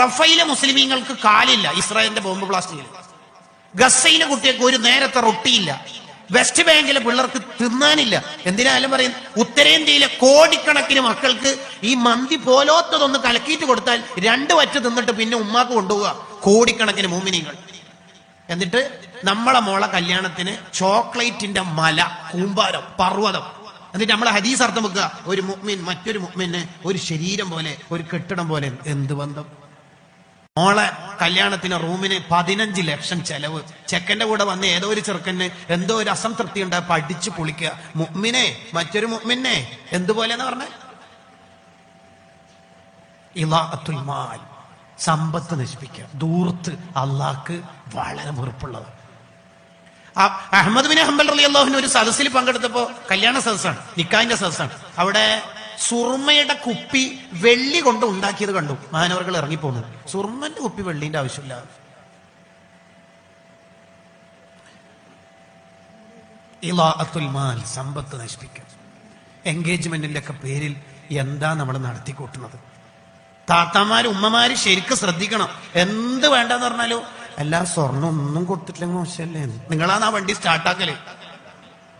റഫയിലെ മുസ്ലിമീങ്ങൾക്ക് കാലില്ല ഇസ്രായേലിന്റെ ബോംബ് ബ്ലാസ്റ്റിങ്ങിൽ ഗസയിലെ കുട്ടികൾക്ക് ഒരു നേരത്തെ റൊട്ടിയില്ല. വെസ്റ്റ് ബാങ്കിലെ പിള്ളേർക്ക് തിന്നാനില്ല. എന്തിനാലും പറയും ഉത്തരേന്ത്യയിലെ കോടിക്കണക്കിന് മക്കൾക്ക് ഈ മന്തി പോലോത്തതൊന്ന് കലക്കിയിട്ട് കൊടുത്താൽ രണ്ട് വറ്റ് തിന്നിട്ട് പിന്നെ ഉമ്മാക്ക് കൊണ്ടുപോവുക. കോടിക്കണക്കിന് മൂമിനികൾ. എന്നിട്ട് നമ്മളെ മോളെ കല്യാണത്തിന് ചോക്ലേറ്റിന്റെ മല കൂമ്പാരം പർവതം. എന്നിട്ട് നമ്മളെ ഹദീസ് അർത്ഥം വെക്കുക ഒരു മുഅ്മിൻ മറ്റൊരു മുഹ്മിന് ഒരു ശരീരം പോലെ ഒരു കെട്ടിടം പോലെ എന്ത് ബന്ധം? മോളെ കല്യാണത്തിന് റൂമിന് പതിനഞ്ച് ലക്ഷം ചെലവ്. ചെക്കന്റെ കൂടെ വന്ന് ഏതോ ഒരു ചെറുക്കന് എന്തോ ഒരു അസംതൃപ്തി ഉണ്ടായി പഠിച്ചു പൊളിക്കുക. മുമ്മിനെ മറ്റൊരു മുഅ്മിനെ എന്തുപോലെന്ന് പറഞ്ഞ? ഇലാത്തുൽ മാൽ സമ്പത്ത് നശിപ്പിക്കുക. ദൂർത്ത് അള്ളാക്ക് വളരെ വെറുപ്പുള്ളത്. അഹമ്മദ് ബിൻ ഹംബൽ അലി അള്ളാഹുവിന് ഒരു സദസ്സിൽ പങ്കെടുത്തപ്പോ കല്യാണ സദസ്സാണ് നിക്കാഹിന്റെ സദസ്സാണ്. അവിടെ സുർമയുടെ കുപ്പി വെള്ളി കൊണ്ട് ഉണ്ടാക്കിയത് കണ്ടു. മാനവർകൾ ഇറങ്ങിപ്പോകുന്നത് സുർമന്റെ കുപ്പി വെള്ളിന്റെ ആവശ്യമില്ല. മാൽ സമ്പത്ത് നശിപ്പിക്കുക എൻഗേജ്മെന്റിന്റെ ഒക്കെ പേരിൽ എന്താ നമ്മൾ നടത്തിക്കൂട്ടുന്നത്? താത്താമാര് ഉമ്മമാര് ശരിക്കും ശ്രദ്ധിക്കണം. എന്ത് വേണ്ടെന്ന് പറഞ്ഞാലും എല്ലാ സ്വർണം ഒന്നും കൊടുത്തിട്ടില്ലെങ്കിൽ മോശമല്ലേ? നിങ്ങളാണ് ആ വണ്ടി സ്റ്റാർട്ടാക്കൽ.